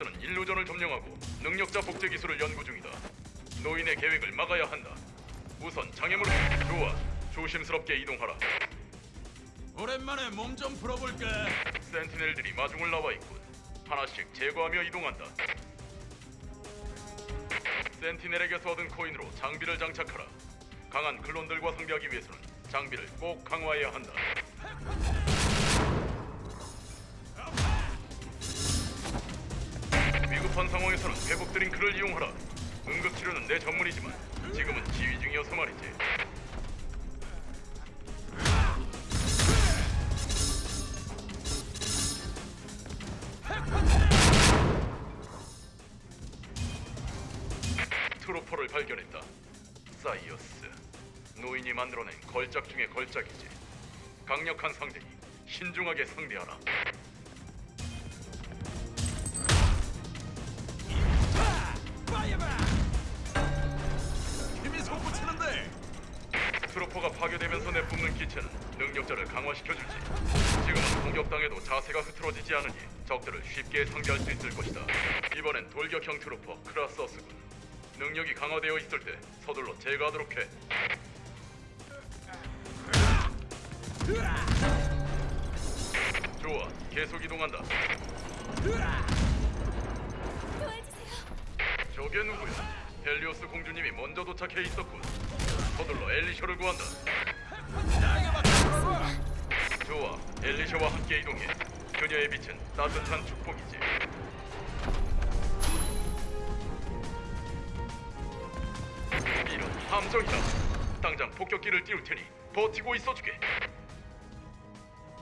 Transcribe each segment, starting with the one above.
는 일루전을 점령하고 능력자 복제 기술을 연구 중이다. 노인의 계획을 막아야 한다. 우선 장애물을 좋아. 조심스럽게 이동하라. 오랜만에 몸 좀 풀어볼까? 센티넬들이 마중을 나와 있군. 하나씩 제거하며 이동한다. 센티넬에게서 얻은 코인으로 장비를 장착하라. 강한 클론들과 상대하기 위해서는 장비를 꼭 강화해야 한다. 급한 상황에서는 회복 드링크를 이용하라. 응급치료는 내 전문이지만 지금은 지휘 중이어서 말이지. 트로퍼를 발견했다. 사이어스. 노인이 만들어낸 걸작 중의 걸작이지. 강력한 상대니 신중하게 상대하라. 트로퍼가 파괴되면서 내뿜는 기체는 능력자를 강화시켜주지. 지금은 공격당해도 자세가 흐트러지지 않으니 적들을 쉽게 상대할 수 있을 것이다. 이번엔 돌격형 트로퍼 크라서스군. 능력이 강화되어 있을 때 서둘러 제거하도록 해. 좋아, 계속 이동한다. 도와주세요. 저게 누구야? 헬리오스 공주님이 먼저 도착해 있었군. 서둘러 엘리셔를 구한다. 좋아, 엘리셔와 함께 이동해. 그녀의 빛은 따뜻한 축복이지. 이런 함정이다. 당장 폭격기를 띄울 테니 버티고 있어주게.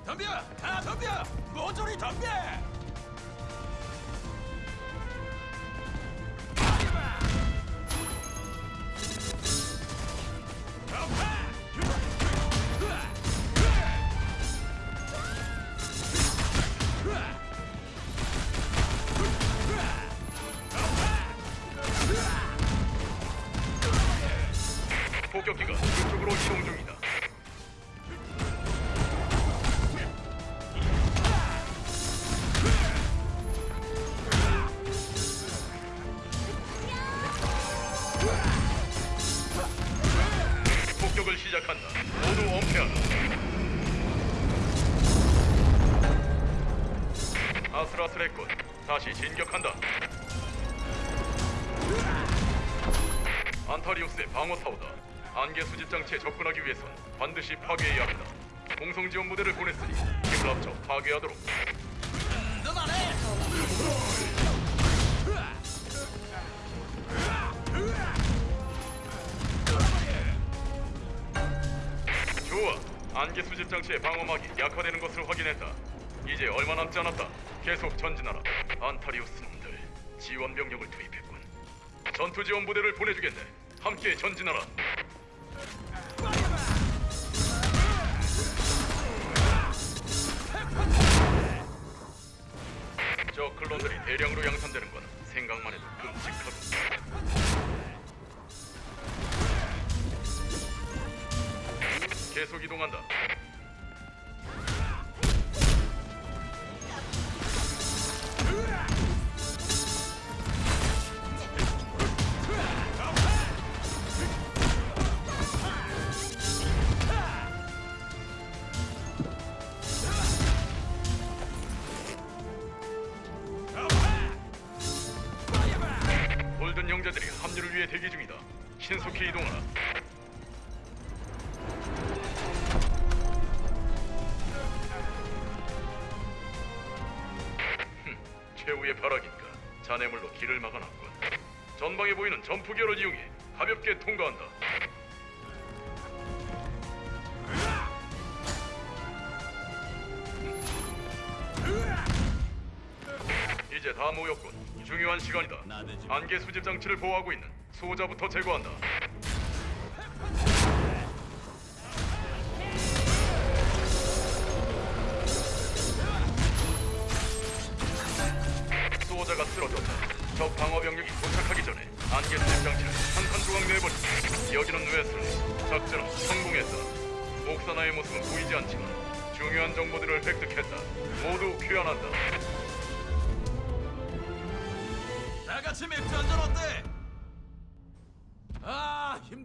덤벼! 다 덤벼! 모조리 덤벼! 폭격기가 그쪽으로 이동 중이다. 폭격을 시작한다. 모두 엄폐하라. 아슬아슬했군. 다시 진격한다. 안타리우스의 방어 사우다. 안개 수집 장치에 접근하기 위해선 반드시 파괴해야 한다. 공성 지원 부대를 보냈으니 힘을 합쳐 파괴하도록. 좋아. 안개 수집 장치의 방어막이 약화되는 것을 확인했다. 이제 얼마 남지 않았다. 계속 전진하라. 안타리우스 놈들 지원 병력을 투입했군. 전투 지원 부대를 보내주겠네. 함께 전진하라. 저 클론들이 대량으로 양산되는 건 생각만 해도 끔찍하고. 계속 이동한다. 형제들이 합류를 위해 대기 중이다. 신속히 이동하라. 흠, 최후의 벼락인가. 잔해물로 길을 막아놨군. 전방에 보이는 점프기어를 이용해 가볍게 통과한다. 이제 다 모였군. 중요한 시간이다. 안개 수집 장치를 보호하고 있는 소자부터 제거한다. 소자가 쓰러졌다. 적 방어 병력이 도착하기 전에 안개 수집 장치를 산산조각 내버린다. 여기는 웨슬리. 작전은 성공했다. 옥사나의 모습은 보이지 않지만 중요한 정보들을 획득했다. 모두 귀환한다. 다 같이 맥주 한잔 어때? 아 힘들어.